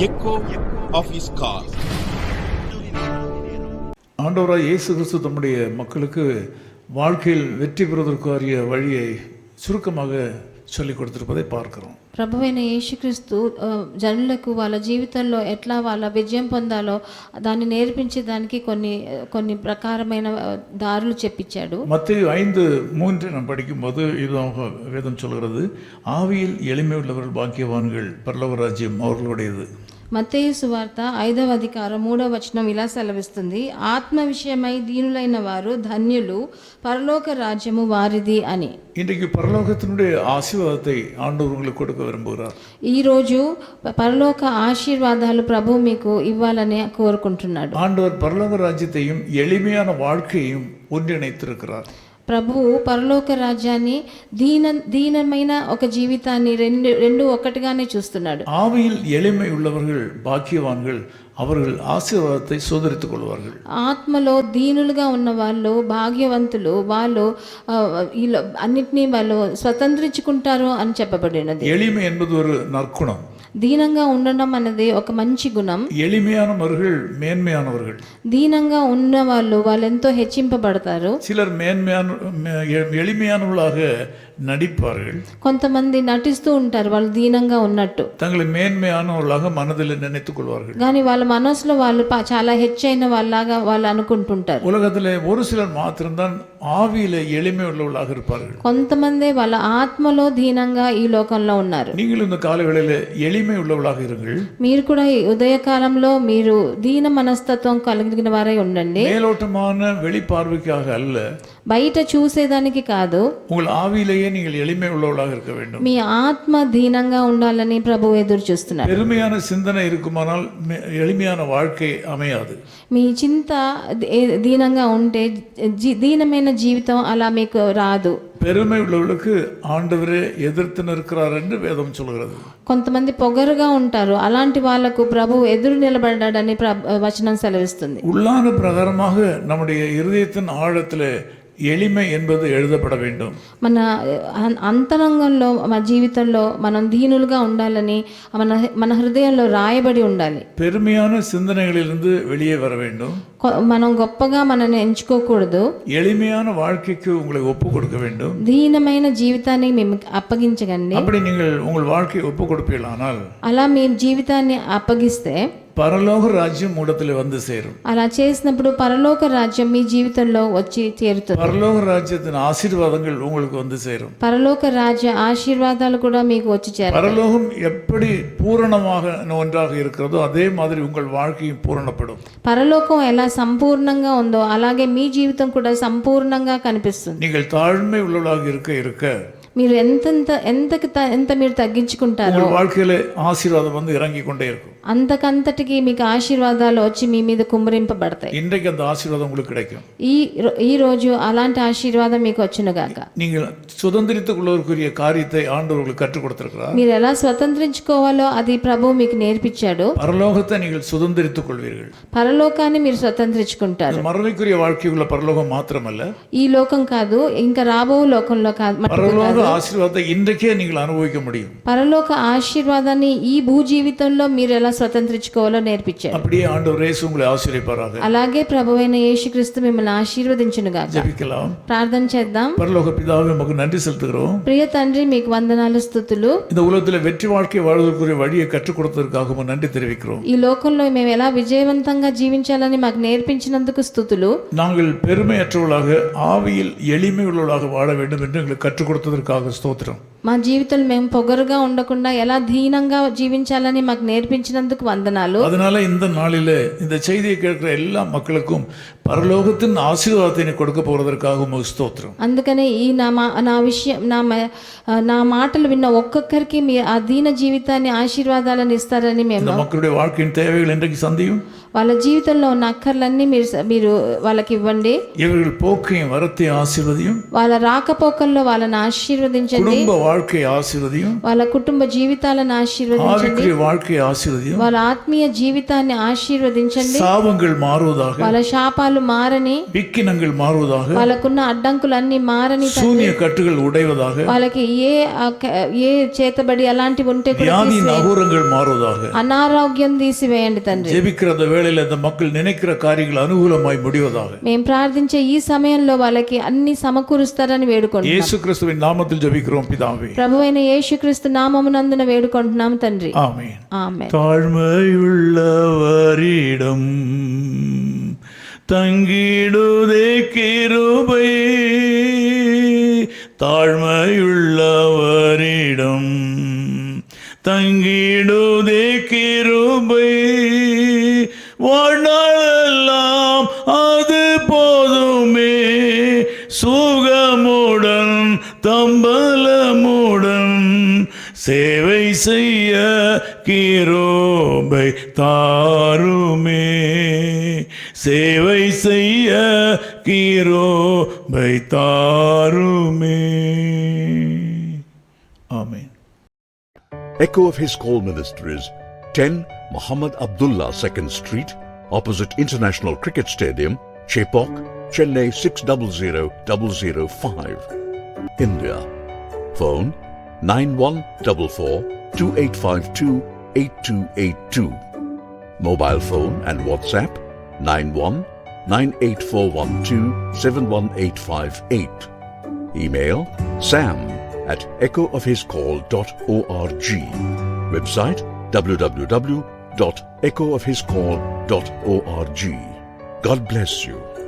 echo of his call. ஆண்டவராய் இயேசு கிறிஸ்து தம்முடைய மக்களுக்கு வாழ்க்கையில் வெற்றி பெறுவதற்குரிய வழியை சுருக்கமாக சொல்லிக் கொடுத்திருப்பதை பார்க்கிறோம் ప్రభువైన యేసుక్రీస్తు ఆ, జనులకు వాళ్ళ జీవితంలో ఎట్లా వాళ్ళ విజయం పొందాలో దాన్ని నేర్పించే దానికి కొన్ని కొన్ని ప్రకారమైన ఆ, దారులు చెప్పించాడు மத்திய ஐந்து மூன்று நாம் படிக்கும்போது இதுதாக வேதம் சொல்கிறது ஆவியில் எளிமை உள்ளவர்கள் பாக்கியவான்கள் பரலோக ராஜ்யம் அவர்களுடையது మత్తయి సువార్త ఐదవ అధికారం మూడవ వచనం ఇలా సెలవిస్తుంది ఆత్మ విషయమై దీనులైన వారు ధన్యులు పరలోక రాజ్యము వారిది అని இன்றைக்கு பரலோகத்தினுடைய ஆசீர்வாதத்தை ஆண்டவர் உங்களுக்கு கொடுக்க விரும்புகிறார் ఈరోజు ప- పరలోక ఆశీర్వాదాలు ప్రభు మీకు ఇవ్వాలని కోరుకుంటున్నాడు ஆண்டவர் பரலோக ராஜ்யத்தையும் எளிமையான வாழ்க்கையையும் ஒன்றிணைத்திருக்கிறார் ప్రభువు పరలోక రాజ్యాన్ని దీన దీనమైన ఒక జీవితాన్ని రెండు రెండు ఒక్కటిగానే చూస్తున్నాడు ஆவியில் எளிமை உள்ளவர்கள் பாக்கியவான்கள் அவர்கள் ஆசீர்வாதத்தை சோதரித்துக் கொள்வார்கள் ఆత్మలో దీనులుగా ఉన్న వాళ్ళు భాగ్యవంతులు వాళ్ళు ఆ, వీళ్ళు అన్నిటినీ వాళ్ళు స్వతంత్రించుకుంటారు అని చెప్పబడినది எளிமை என்பது ஒரு நற்குணம் దీనంగా ఉండడం అనేది ఒక మంచి గుణం எளிமையானவர்கள் மேன்மையானவர்கள் దీనంగా ఉన్న వాళ్ళు వాళ్ళు ఎంతో హెచ్చింపబడతారు சிலர் மேன்மையான மே- எ- எளிமையானவர்களாக நடிப்பார்கள் కొంతమంది నటిస్తూ ఉంటారు వాళ్ళు దీనంగా ఉన్నట్టు தங்களை மேன்மையானவர்களாக மனதில் நினைத்துக் கொள்வார்கள் కానీ వాళ్ళ మనసులో వాళ్ళు పా- చాలా హెచ్చైన వాళ్ళలాగా వాళ్ళు అనుకుంటుంటారు உலகத்தில் ஒரு சிலர் மாத்திரம்தான் ஆவியில எளிமை உள்ளவர்களாக இருப்பார்கள் కొంతమందే వాళ్ళ ఆత్మలో దీనంగా ఈ లోకంలో ఉన్నారు நீங்கள் இந்த காலங்களில் எளிமை உள்ளவர்களாக இருங்கள் మీరు కూడా ఈ ఉదయకాలంలో మీరు దీన మనస్తత్వం కలిగిన వారై ఉండండి மேலோட்டமான வெளிப்பார்வைக்காக அல்ல బయట చూసేదానికి కాదు உங்கள் ஆவியிலேயே நீங்கள் எளிமை உள்ளவர்களாக இருக்க வேண்டும் మీ ఆత్మ దీనంగా ఉండాలని ప్రభు ఎదురు చూస్తున్నారు பெருமையான சிந்தனை இருக்குமானால் மெ- எளிமையான வாழ்க்கை அமையாது మీ చింత దే- దీనంగా ఉంటే జీ- దీనమైన జీవితం అలా మీకు రాదు பெருமை உள்ளவர்களுக்கு ஆண்டவரே எதிர்த்து நிற்கிறார் என்று வேதம் சொல்கிறது కొంతమంది పొగరుగా ఉంటారు అలాంటి వాళ్లకు ప్రభు ఎదురు నిలబడ్డాడని ప్ర- వచనం సెలవిస్తుంది உள்ளான பிரகாரமாக நம்முடைய இருதயத்தின் ஆழத்தில் எளிமை என்பது எழுதப்பட வேண்டும் మన అం- అంతరంగంలో మన జీవితంలో మనం దీనులుగా ఉండాలని మన మన హృదయంలో రాయబడి ఉండాలి பெருமையான சிந்தனைகளிலிருந்து வெளியே வர வேண்டும் కొ- మనం గొప్పగా మనల్ని ఎంచుకోకూడదు எளிமையான வாழ்க்கைக்கு உங்களை ஒப்பு கொடுக்க வேண்டும் దీనమైన జీవితాన్ని మేము అప్పగించకండి அப்படி நீங்கள் உங்கள் வாழ்க்கையை ஒப்பு கொடுப்பீர்களானால் అలా మీ జీవితాన్ని అప్పగిస్తే பரலோக ராஜ்யம் இடத்துல வந்து சேரும் అలా చేసినప్పుడు పరలోక రాజ్యం మీ జీవితంలో వచ్చి తీరుతుంది பரலோக ராஜ்யத்தின் ஆசீர்வாதங்கள் உங்களுக்கு வந்து சேரும் పరలోక రాజ్య ఆశీర్వాదాలు కూడా మీకు వచ్చి చేర பரலோகம் எப்படி பூரணமாக ஒன்றாக இருக்கிறதோ அதே மாதிரி உங்கள் வாழ்க்கையும் பூரணப்படும் పరలోకం ఎలా సంపూర్ణంగా ఉందో అలాగే మీ జీవితం కూడా సంపూర్ణంగా కనిపిస్తుంది நீங்கள் தாழ்மை உள்ளவர்களாக இருக்க இருக்க మీరు ఎంతెంత ఎంతకి త- ఎంత మీరు తగ్గించుకుంటారో உங்கள் வாழ்க்கையில ஆசீர்வாதம் வந்து இறங்கி கொண்டே இருக்கும் అంతకంతటికి మీకు ఆశీర్వాదాలు వచ్చి మీ మీద కుమ్మరింపబడతాయి இன்றைக்கு அந்த ஆசீர்வாதம் உங்களுக்கு கிடைக்கும் ఈ రో- ఈ రోజు అలాంటి ఆశీర్వాదం మీకు వచ్చునుగాక நீங்கள் சுதந்திரித்துக் கொள்வதற்குரிய காரியத்தை ஆண்டவர் உங்களுக்கு கற்றுக் கொடுத்திருக்கிறார் మీరు ఎలా స్వతంత్రించుకోవాలో అది ప్రభు మీకు నేర్పించాడు பரலோகத்தை நீங்கள் சுதந்திரித்துக் கொள்வீர்கள் పరలోకాన్ని మీరు స్వతంత్రించుకుంటారు இது மறுமைக்குரிய வாழ்க்கையுள்ள பரலோகம் மாத்திரமல்ல ఈ లోకం కాదు ఇంకా రాబో లోకంలో కాదు మటుకు பரலோக ஆசீர்வாதத்தை இன்றைக்கே நீங்கள் அனுபவிக்க முடியும் పరలోక ఆశీర్వాదాన్ని ఈ భూ జీవితంలో మీరు ఎలా స్వతంత్రించుకోవాలో నేర్పించారు அப்படியே ஆண்டவர் இயேசு உங்களை ஆசீர்வதிப்பாராக అలాగే ప్రభువైన యేసుక్రీస్తు మిమ్మల్ని ఆశీర్వదించునుగాక ஜெபிக்கலாம் ప్రార్థన చేద్దాం பரலோக பிதாவே நமக்கு நன்றி செலுத்துகிறோம் ప్రియ తండ్రి మీకు వందనాలు స్థుతులు இந்த உலகத்தில் வெற்றி வாழ்க்கை வாழ்வதற்குரிய வழியை கற்றுக் கொடுத்ததற்காகவும் நன்றி தெரிவிக்கிறோம் ఈ లోకంలో మేము ఎలా విజయవంతంగా జీవించాలని మాకు నేర్పించినందుకు స్థుతులు நாங்கள் பெருமையற்றவர்களாக ஆவியில் எளிமை உள்ளவர்களாக வாழ வேண்டும் என்று எங்களுக்கு கற்றுக் கொடுத்ததற்காக ஸ்தோத்திரம் మా జీవితంలో మేము పొగరుగా ఉండకుండా ఎలా దీనంగా జీవించాలని మాకు నేర్పించినందుకు వందనాలు அதனால இந்த நாளில் இந்த செய்தியை கேட்கிற எல்லா மக்களுக்கும் பரலோகத்தின் ஆசீர்வாதத்தை நீ கொடுக்க போறதற்காக உமக்கு ஸ்தோத்திரம் అందుకనే ఈ నా మా నా విషయం నా మ- నా మాటలు విన్న ఒక్కొక్కరికి మీ ఆ దీన జీవితాన్ని ఆశీర్వాదాలను ఇస్తారని இந்த మేము மக்களுடைய வாழ்க்கையின் தேவைகள் இன்றைக்கு சந்தியும் వాళ్ళ జీవితంలో ఉన్న అక్కర్లన్నీ మీరు స- మీరు వాళ్ళకి ఇవ్వండి இவர்கள் போக்கையும் வரத்தை ஆசீர்வதியும் వాళ్ళ రాకపోకల్లో వాళ్ళని ఆశీర్వదించండి குடும்ப வாழ்க்கை ஆசீர்வதியும் వాళ్ళ కుటుంబ జీవితాలను ఆశీర్వదించండి ஆவிக்குரிய வாழ்க்கை ஆசீர்வதியும் వాళ్ళ ఆత్మీయ జీవితాన్ని ఆశీర్వదించండి சாபங்கள் மாறுவதாக వాళ్ళ శాపాలు మారని விக்கினங்கள் மாறுவதாக వాళ్ళకున్న అడ్డంకులన్నీ మారని తండ్రి. சூனிய கட்டுகள் உடைவதாக వాళ్ళకి ఏ అక- ఏ చేతబడి అలాంటివి ఉంటే కూడా வியாதி తీసివేయండి. நகூரங்கள் மாறுவதாக అనారోగ్యం తీసివేయండి తండ్రి ஜெபிக்கிற அந்த வேளையில் அந்த மக்கள் நினைக்கிற காரியங்கள் அனுகூலமாய் முடிவதாக మేము ప్రార్థించే ఈ సమయంలో వాళ్ళకి అన్ని సమకూరుస్తారని వేడుకుంటున్నాం இயேசு கிறிஸ்துவின் நாமத்தில் ஜெபிக்கிறோம் பிதாவே ప్రభు అయిన యేసుక్రీస్తు నామమునందున వేడుకుంటున్నాం తండ్రి ஆமென் ఆమె தாழ்மையுள்ளவரிடம் தங்கிடுதே கிருபை தாழ்மையுள்ளவரிடம் தங்கிடுதே சுகமுடன் தம்பலமுடன் சேவை செய்ய கிருபை தாருமே சேவை செய்ய கிருபை தாருமே ஆமென் Echo of His Call Ministries, 10 Muhammad Abdullah 2nd Street, opposite International Cricket Stadium, Chepok, Chennai 600005. India. Phone 9144 2852 8282. Mobile phone and WhatsApp 91 98412 71858. Email sam at echoofhiscall.org. Website www.echoofhiscall.org. God bless you.